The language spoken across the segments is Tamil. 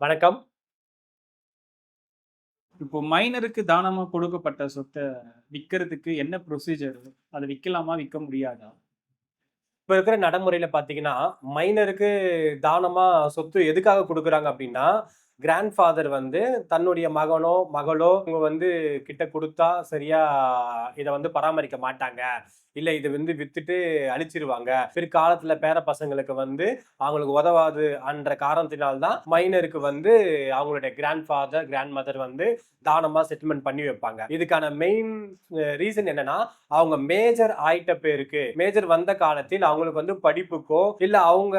வணக்கம். இப்போ மைனருக்கு தானமா கொடுக்கப்பட்ட சொத்தை விற்கிறதுக்கு என்ன ப்ரொசீஜர் அதை விற்கலாமா விற்க முடியாதா? இப்போ இருக்கிற நடைமுறையில் பார்த்தீங்கன்னா மைனருக்கு தானமா சொத்து எதுக்காக கொடுக்குறாங்க அப்படின்னா கிராண்ட் ஃபாதர் வந்து தன்னுடைய மகனோ மகளோ இவங்க வந்து கிட்ட கொடுத்தா சரியா இதை வந்து பராமரிக்க மாட்டாங்க. இல்லை இதை வந்து வித்துட்டு அழிச்சிருவாங்க. பிற்காலத்துல பேர பசங்களுக்கு வந்து அவங்களுக்கு உதவாது என்ற காரணத்தினால்தான் மைனருக்கு வந்து அவங்களுடைய கிராண்ட் ஃபாதர் கிராண்ட் மதர் வந்து தானமா செட்டில்மெண்ட் பண்ணி வைப்பாங்க. இதுக்கான மெயின் ரீசன் என்னன்னா அவங்க மேஜர் ஆயிட்ட பேருக்கு மேஜர் வந்த காலத்தில் அவங்களுக்கு வந்து படிப்புக்கோ இல்ல அவங்க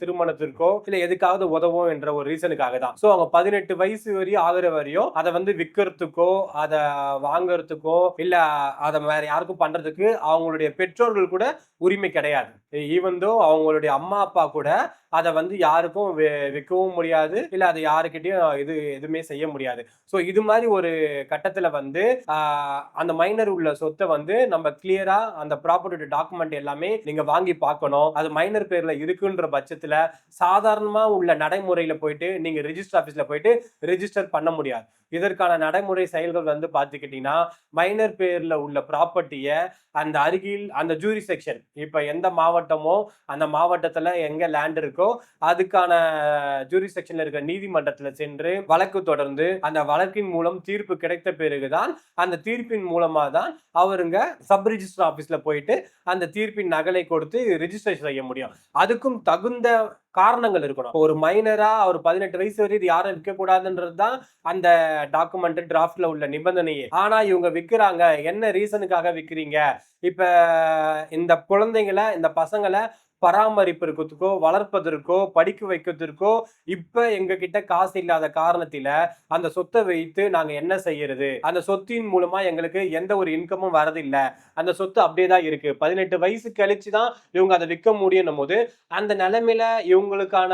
திருமணத்திற்கோ இல்ல எதுக்காவது உதவும் என்ற ஒரு ரீசனுக்காக தான் ஸோ அவங்க பதினெட்டு வயசு வரையும் ஆகுற வரையும் அதை வந்து விற்கிறதுக்கோ அதை வாங்கறதுக்கோ இல்ல அதை வேற யாருக்கும் பண்றதுக்கு அவங்களுடைய பெற்றோர்கள் கூட உரிமை கிடையாது. ஈவன் தோ அவங்களுடைய அம்மா அப்பா கூட அதை வந்து யாருக்கும் விற்கவும் முடியாது இல்ல அதை யாருக்கிட்டையும் இது எதுவுமே செய்ய முடியாது. ஸோ இது மாதிரி ஒரு கட்டத்துல வந்து அந்த மைனர் உள்ள சொத்தை வந்து நம்ம கிளியரா அந்த ப்ராப்பர்ட்டி டாக்குமெண்ட் எல்லாமே நீங்க வாங்கி பார்க்கணும். அது மைனர் பேர்ல இருக்குன்ற பட்சத்தில் சாதாரணமா உள்ள நடைமுறையில் போயிட்டு நீங்க ரிஜிஸ்டர் ஆஃபீஸில் போயிட்டு ரெஜிஸ்டர் பண்ண முடியாது. இதற்கான நடைமுறை செயல்கள் வந்து பார்த்துக்கிட்டீங்கன்னா மைனர் பேர்ல உள்ள ப்ராப்பர்ட்டியை அந்த அருகில் அந்த ஜூரி செக்ஷன் இப்போ எந்த மாவட்டமோ அந்த மாவட்டத்துல எங்க லேண்ட் இருக்கோ அதுக்கான ஜூரி செக்ஷன்ல இருக்கிற நீதிமன்றத்தில் சென்று வழக்கு தொடர்ந்து அந்த வழக்கின் மூலம் தீர்ப்பு கிடைத்த பிறகுதான் அந்த தீர்ப்பின் மூலமா தான் அவருங்க சப் ரிஜிஸ்டர் ஆபீஸ்ல போயிட்டு அந்த தீர்ப்பின் நகலை கொடுத்து ரிஜிஸ்டர் செய்ய முடியும். அதுக்கும் தகுந்த காரணங்கள் இருக்கணும். ஒரு மைனரா அவர் பதினெட்டு வயசு வரை இது யாரும் விற்க கூடாதுன்றது தான் அந்த டாக்குமெண்ட் டிராஃப்ட்ல உள்ள நிபந்தனையே. ஆனா இவங்க விற்கிறாங்க என்ன ரீசனுக்காக விற்கிறீங்க இப்ப இந்த குழந்தைங்களை இந்த பசங்களை பராமரிப்பதற்கோ வளர்ப்பதற்கோ படிக்க வைக்கிறதுக்கோ இப்ப எங்க கிட்ட காசு இல்லாத காரணத்தில அந்த சொத்தை வைத்து நாங்க என்ன செய்யறது? அந்த சொத்தின் மூலமா எங்களுக்கு எந்த ஒரு இன்கமும் வரதில்லை. அந்த சொத்து அப்படியே தான் இருக்கு. பதினெட்டு வயசு கழிச்சு தான் இவங்க அதை விற்க முடியும் போது அந்த நிலைமையில இவங்களுக்கான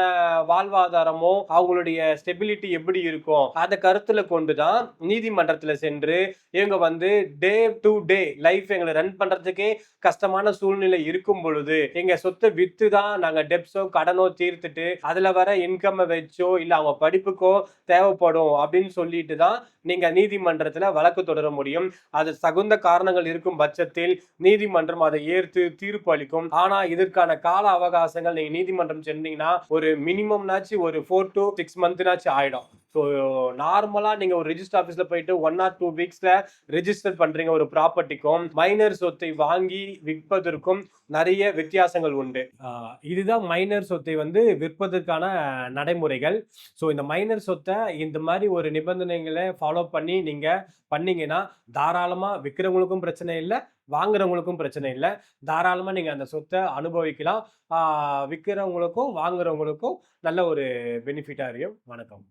வாழ்வாதாரமோ அவங்களுடைய ஸ்டெபிலிட்டி எப்படி இருக்கும்? அதை கருத்துல கொண்டுதான் நீதிமன்றத்துல சென்று இவங்க வந்து டே டு டே லைஃப் எங்களை ரன் பண்றதுக்கே கஷ்டமான சூழ்நிலை இருக்கும் பொழுது எங்க சொத்தை வித்து தான் நாங்க டெப்ஸோ கடனோ தீர்த்துட்டு அதுல வர இன்கம் வச்சோ இல்ல அவங்க படிப்புக்கோ தேவைப்படும் அப்படின்னு சொல்லிட்டு தான் நீங்க நீதிமன்றத்துல வழக்கு தொடர முடியும். அது தகுந்த காரணங்கள் இருக்கும் பட்சத்தில் நீதிமன்றம் அதை ஏற்று தீர்ப்பு அளிக்கும். ஆனா இதற்கான கால அவகாசங்கள் நீங்க நீதிமன்றம் சென்றீங்கன்னா ஒரு மினிமம்னாச்சு ஒரு ஃபோர் டு சிக்ஸ் மந்த்னாச்சு ஆயிடும். ஸோ நார்மலாக நீங்கள் ஒரு ரிஜிஸ்டர் ஆஃபீஸில் போயிட்டு ஒன் ஆர் டூ வீக்ஸில் ரிஜிஸ்டர் பண்ணுறீங்க ஒரு ப்ராப்பர்ட்டிக்கும் மைனர் சொத்தை வாங்கி விற்பதற்கும் நிறைய வித்தியாசங்கள் உண்டு. இதுதான் மைனர் சொத்தை வந்து விற்பதற்கான நடைமுறைகள். ஸோ இந்த மைனர் சொத்தை இந்த மாதிரி ஒரு நிபந்தனைகளை ஃபாலோ பண்ணி நீங்கள் பண்ணீங்கன்னா தாராளமாக விற்கிறவங்களுக்கும் பிரச்சனை இல்லை வாங்குறவங்களுக்கும் பிரச்சனை இல்லை. தாராளமாக நீங்கள் அந்த சொத்தை அனுபவிக்கலாம். விற்கிறவங்களுக்கும் வாங்குறவங்களுக்கும் நல்ல ஒரு பெனிஃபிட்டாக இருக்கும். வணக்கம்.